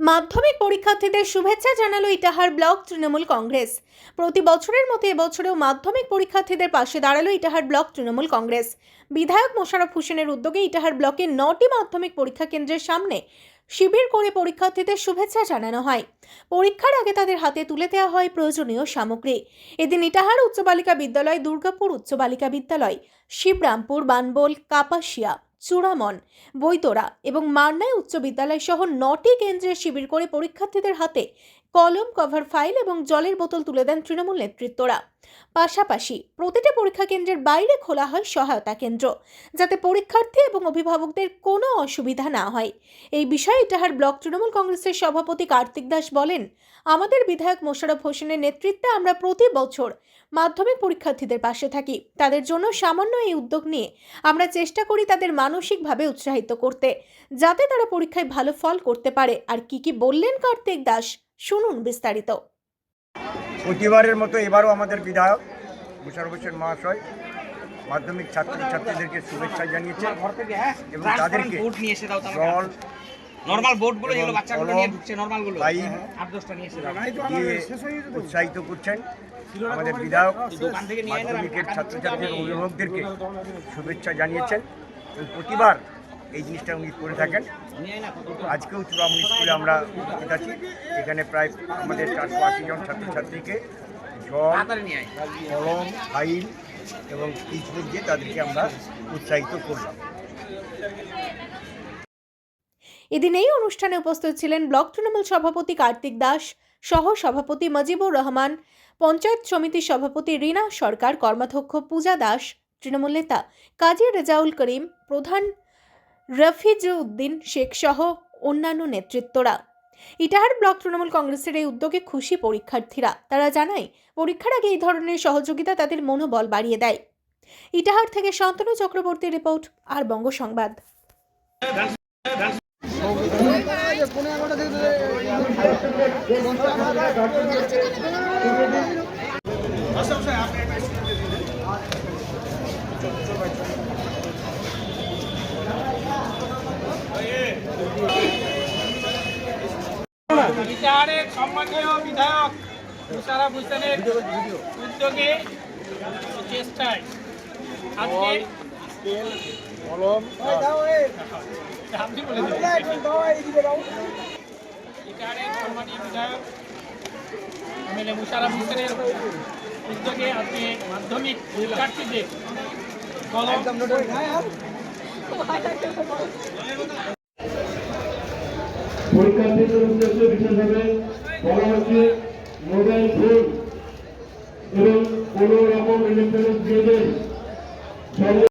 মাধ্যমিক পরীক্ষার্থীদের শুভেচ্ছা জানালো ইটাহার ব্লক তৃণমূল কংগ্রেস। প্রতি বছরের মতো এবছরেও মাধ্যমিক পরীক্ষার্থীদের পাশে দাঁড়াল ইটাহার ব্লক তৃণমূল কংগ্রেস। বিধায়ক মোশারফ হোসেনের উদ্যোগে ইটাহার ব্লকের নটি মাধ্যমিক পরীক্ষা কেন্দ্রের সামনে শিবির করে পরীক্ষার্থীদের শুভেচ্ছা জানানো হয়। পরীক্ষার আগে তাদের হাতে তুলে দেওয়া হয় প্রয়োজনীয় সামগ্রী। এদিন ইটাহার উচ্চ বালিকা বিদ্যালয়, দুর্গাপুর উচ্চ বালিকা বিদ্যালয়, শিবরামপুর, বানবোল, কাপাসিয়া চূড়ামন। বৈতরা এবং মান্নায় উচ্চ বিদ্যালয় সহ নটি কেন্দ্রে শিবির করে পরীক্ষার্থীদের হাতে কলম, কভার ফাইল এবং জলের বোতল তুলে দেন তৃণমূল নেতৃত্বরা। পাশাপাশি প্রতিটি পরীক্ষা কেন্দ্রের বাইরে খোলা হয় সহায়তা কেন্দ্র, যাতে পরীক্ষার্থী এবং অভিভাবকদের কোনো অসুবিধা না হয়। এই বিষয়ে ইটাহার ব্লক তৃণমূল কংগ্রেসের সভাপতি কার্তিক দাস বলেন, আমাদের বিধায়ক মোশাররফ হোসেনের নেতৃত্বে আমরা প্রতি বছর মাধ্যমিক পরীক্ষার্থীদের পাশে থাকি। তাদের জন্য সামান্য এই উদ্যোগ নিয়ে আমরা চেষ্টা করি তাদের মানসিকভাবে উৎসাহিত করতে, যাতে তারা পরীক্ষায় ভালো ফল করতে পারে। আর কি কি বললেন কার্তিক দাস, শুনুন বিস্তারিত। প্রতিবারের মতো এবারও আমাদের বিধায়ক মুশারফ হোসেন মহাশয় মাধ্যমিক ছাত্র ছাত্রীদেরকে শুভেচ্ছা জানিয়েছে এবং তাদেরকে বোর্ড নিয়ে এসে দাও তাহলে। জল নরমাল বোর্ড যেগুলো বাচ্চাগুলো নিয়ে ঢুকছে নরমাল আট দশটা নিয়ে এসে উৎসাহিত করছেন আমাদের বিধায়ক দোকান থেকে নিয়ে মাধ্যমিকের ছাত্রছাত্রীদের অভিভাবকদেরকে শুভেচ্ছা জানিয়েছেন। এবং প্রতিবার এই জিনিসটা উনি করে থাকেন। আজকেও চূড়ামণি স্কুলে আমরা উপস্থিত আছি এখানে প্রায় আমাদের চারশো আশি জন ছাত্রছাত্রীকে জল, কলম, ফাইল এবং স্পিচবুক দিয়ে তাদেরকে আমরা উৎসাহিত করলাম। এদিন এই অনুষ্ঠানে উপস্থিত ছিলেন ব্লক তৃণমূল সভাপতি কার্তিক দাস, সহ সভাপতি মজিবুর রহমান, পঞ্চায়েত সমিতির সভাপতি রীনা সরকার, কর্মাধ্যক্ষ পূজা দাস, তৃণমূল নেতা কাজী রেজাউল করিম, প্রধান রফিজউদ্দিন শেখ সহ অন্যান্য নেতৃত্বরা। ইটাহার ব্লক তৃণমূল কংগ্রেসের এই উদ্যোগে খুশি পরীক্ষার্থীরা। তারা জানায়, পরীক্ষার আগে এই ধরনের সহযোগিতা তাদের মনোবল বাড়িয়ে দেয়। ইটাহার থেকে শান্তনু চক্রবর্তী রিপোর্ট, আর বঙ্গ সংবাদ। বিহারের সম্মানীয় বিধায়ক মুশারফ হোসেনের উদ্যোগে চেষ্টায় আজকে বিহারের সম্মানীয় বিধায়ক এমএলএ মুশারফ হোসেনের উদ্যোগে আজকে মাধ্যমিক পরীক্ষার্থীদের কলম পরীক্ষার্থীদের উদ্দেশ্যে বিশেষভাবে বলা হচ্ছে মোবাইল ফোন এবং কোনো রকম ইলেকট্রনিক